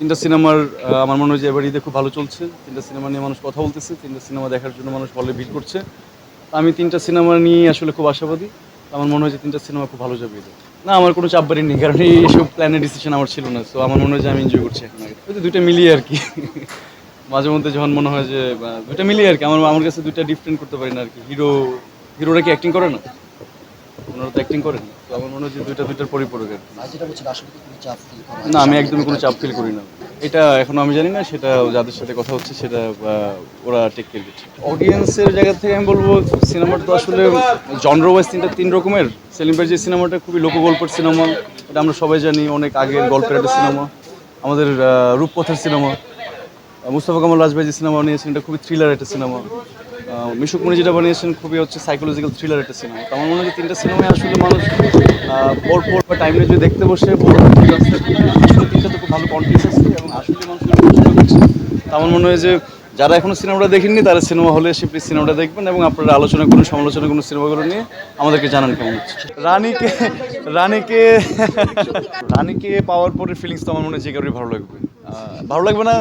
তিনটা সিনেমার আমার মনে হয় যে এবার ঈদে খুব ভালো চলছে। তিনটা সিনেমা নিয়ে মানুষ কথা বলতেছে, তিনটা সিনেমা দেখার জন্য মানুষ হলে ভিড় করছে। আমি তিনটা সিনেমা নিয়ে আসলে খুব আশাবাদী। আমার মনে হয় যে তিনটা সিনেমা খুব ভালো যাবে না, আমার কোনো চাপ বাড়ি নেই, কারণ এইসব প্ল্যানের ডিসিশন আমার ছিল না সো আমার মনে হয় যে আমি এনজয় করছি এখন আগে। ওই মিলিয়ে আর কি। মাঝে মধ্যে যখন মনে হয় যে দুইটা মিলিয়ে আর কি, আমার আমার কাছে দুইটা ডিফারেন্ট করতে পারি না আর কি। হিরো হিরোরা কি অ্যাক্টিং করে না? ওনারা তো অ্যাক্টিং করেন। তো আমার মনে যে দুইটা দুইটার পরিপূরক আর কি। না আমি একদমই কোনো চাপ ফিল করি না। এটা এখনও আমি জানি না সেটা যাদের সাথে কথা হচ্ছে সেটা আহ, ওরা টেক কেয়ার করছে অডিয়েন্সের জায়গা থেকে আমি বলব সিনেমাটা তো আসলে জনর ওয়াইজ তিনটা তিন রকমের। সেলিম ভাইয়ের যে সিনেমাটা খুবই লোকগল্পের সিনেমা এটা আমরা সবাই জানি অনেক আগের গল্পের একটা সিনেমা আমাদের আহ, রূপপথের সিনেমা মুস্তফা কামাল রাজভাই যে সিনেমা বানিয়েছেন এটা খুবই থ্রিলার একটা সিনেমা মিশুক মনি যেটা বানিয়েছেন খুবই হচ্ছে সাইকোলজিক্যাল থ্রিলার একটা সিনেমা তো আমার মনে হয় তিনটা সিনেমায় আসলে মানুষ পর পর বা টাইমে যদি দেখতে বসে তিনটা তো খুব ভালো কন্টেন্ট আছে এবং আসলে মানুষ আমার মনে হয় যে যারা এখনও সিনেমাটা দেখেননি, তারা সিনেমা হলে এসে প্লিজ সিনেমাটা দেখবেন এবং আপনারা আলোচনা করুন, সমালোচনা করুন সিনেমাগুলো নিয়ে। আমাদেরকে জানান কেমন হচ্ছে। রানীকে রানীকে রানীকে পাওয়ার পরে ফিলিংস তো আমার মনে হয় যে কারোরই ভালো লাগবে। ভালো লাগবে না?